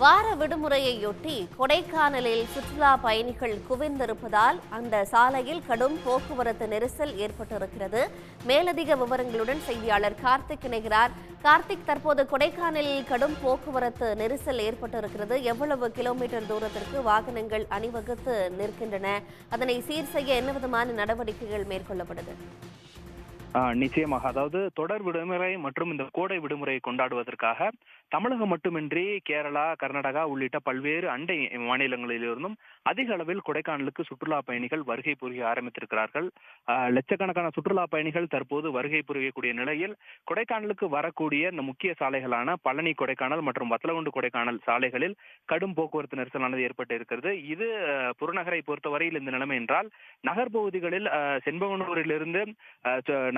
வார விடுமுறையொட்டி கொடைக்கானலில் சுற்றுலா பயணிகள் குவிந்திருப்பதால் அந்த சாலையில் கடும் போக்குவரத்து நெரிசல் ஏற்பட்டிருக்கிறது. மேலதிக விவரங்களுடன் செய்தியாளர் கார்த்திக் இணைகிறார். கார்த்திக் தற்போது கொடைக்கானலில் கடும் போக்குவரத்து நெரிசல் ஏற்பட்டிருக்கிறது. எவ்வளவு கிலோமீட்டர் தூரத்திற்கு வாகனங்கள் அணிவகுத்து நிற்கின்றன? அதனை சீர் செய்ய என்ன விதமான நடவடிக்கைகள் மேற்கொள்ளப்படுது? நிச்சயமாக. அதாவது தொடர் விடுமுறை மற்றும் இந்த கோடை விடுமுறையை கொண்டாடுவதற்காக தமிழகம் மட்டுமின்றி கேரளா கர்நாடகா உள்ளிட்ட பல்வேறு அண்டை மாநிலங்களிலிருந்தும் அதிக அளவில் கொடைக்கானலுக்கு சுற்றுலா பயணிகள் வருகை புரிய ஆரம்பித்திருக்கிறார்கள். லட்சக்கணக்கான சுற்றுலா பயணிகள் தற்போது வருகை புரியக்கூடிய நிலையில் கொடைக்கானலுக்கு வரக்கூடிய இந்த முக்கிய சாலைகளான பழனி கொடைக்கானல் மற்றும் வத்தலகுண்டு கொடைக்கானல் சாலைகளில் கடும் போக்குவரத்து நெரிசலானது ஏற்பட்டு இருக்கிறது இது புறநகரை பொறுத்தவரையில் இந்த நிலைமை என்றால் நகர்பகுதிகளில் செண்பகனூரிலிருந்து ஆ,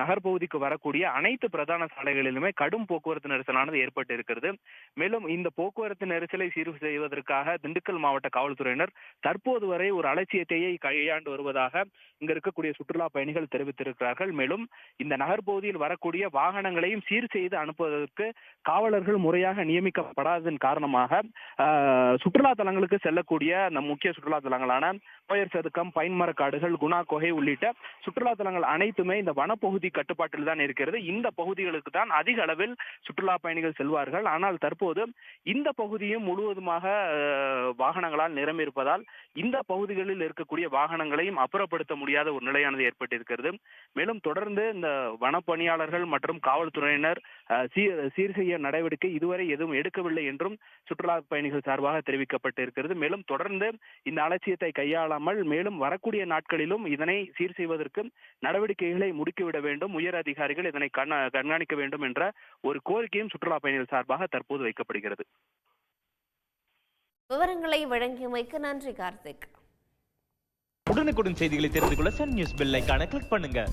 நகர்பகுதிக்கு வரக்கூடிய அனைத்து பிரதான சாலைகளிலுமே கடும் போக்குவரத்து நெரிசலானது ஏற்பட்டு இருக்கிறது மேலும் இந்த போக்குவரத்து நெரிசலை சீர் செய்வதற்காக திண்டுக்கல் மாவட்ட காவல்துறையினர் தற்போது வரை ஒரு அலட்சியத்தையே கையாண்டு வருவதாக இங்க இருக்கக்கூடிய சுற்றுலா பயணிகள் தெரிவித்திருக்கிறார்கள். மேலும் இந்த நகர்பகுதியில் வரக்கூடிய வாகனங்களையும் சீர் செய்து அனுப்புவதற்கு காவலர்கள் முறையாக நியமிக்கப்படாததன் காரணமாக சுற்றுலா தலங்களுக்கு செல்லக்கூடிய அந்த முக்கிய சுற்றுலா தலங்களான போயர் சதுக்கம் பைன்மரக்காடுகள் குணா கொகை உள்ளிட்ட சுற்றுலா தலங்கள் அனைத்துமே இந்த வனப்பகுதிக்கு கட்டுப்பாட்டில் தான் இருக்கிறது. இந்த பகுதிகளுக்கு தான் அதிக அளவில் சுற்றுலா பயணிகள் செல்வார்கள். ஆனால் தற்போது இந்த பகுதியும் முழுவதுமாக வாகனங்களால் நிரம்பியிருப்பதால் இந்த பகுதிகளில் இருக்கக்கூடிய வாகனங்களையும் அப்புறப்படுத்த முடியாத ஒரு நிலையானது ஏற்பட்டிருக்கிறது. மேலும் தொடர்ந்து இந்த வனப்பணியாளர்கள் மற்றும் காவல்துறையினர் சீர் சீர் செய்ய நடவடிக்கை இதுவரை எதுவும் எடுக்கவில்லை என்றும் சுற்றுலா பயணிகள் சார்பாக தெரிவிக்கப்பட்டிருக்கிறது. மேலும் தொடர்ந்து இந்த அலட்சியத்தை கையாளாமல் மேலும் வரக்கூடிய நாட்களிலும் இதனை சீர் செய்வதற்கு நடவடிக்கைகளை முடுக்கிவிட வேண்டும். உயர் அதிகாரிகள் இதனை கண்காணிக்க வேண்டும் என்ற ஒரு கோரிக்கையும் சுற்றுலா பயணிகள் சார்பாக தற்போது வைக்கப்படுகிறது. விவரங்களை வழங்கியமைக்கு நன்றி கார்த்திக். உடனுக்குடன் செய்திகளை தெரிந்து கொள்ள சன் நியூஸ் பெல் கிளிக் பண்ணுங்க.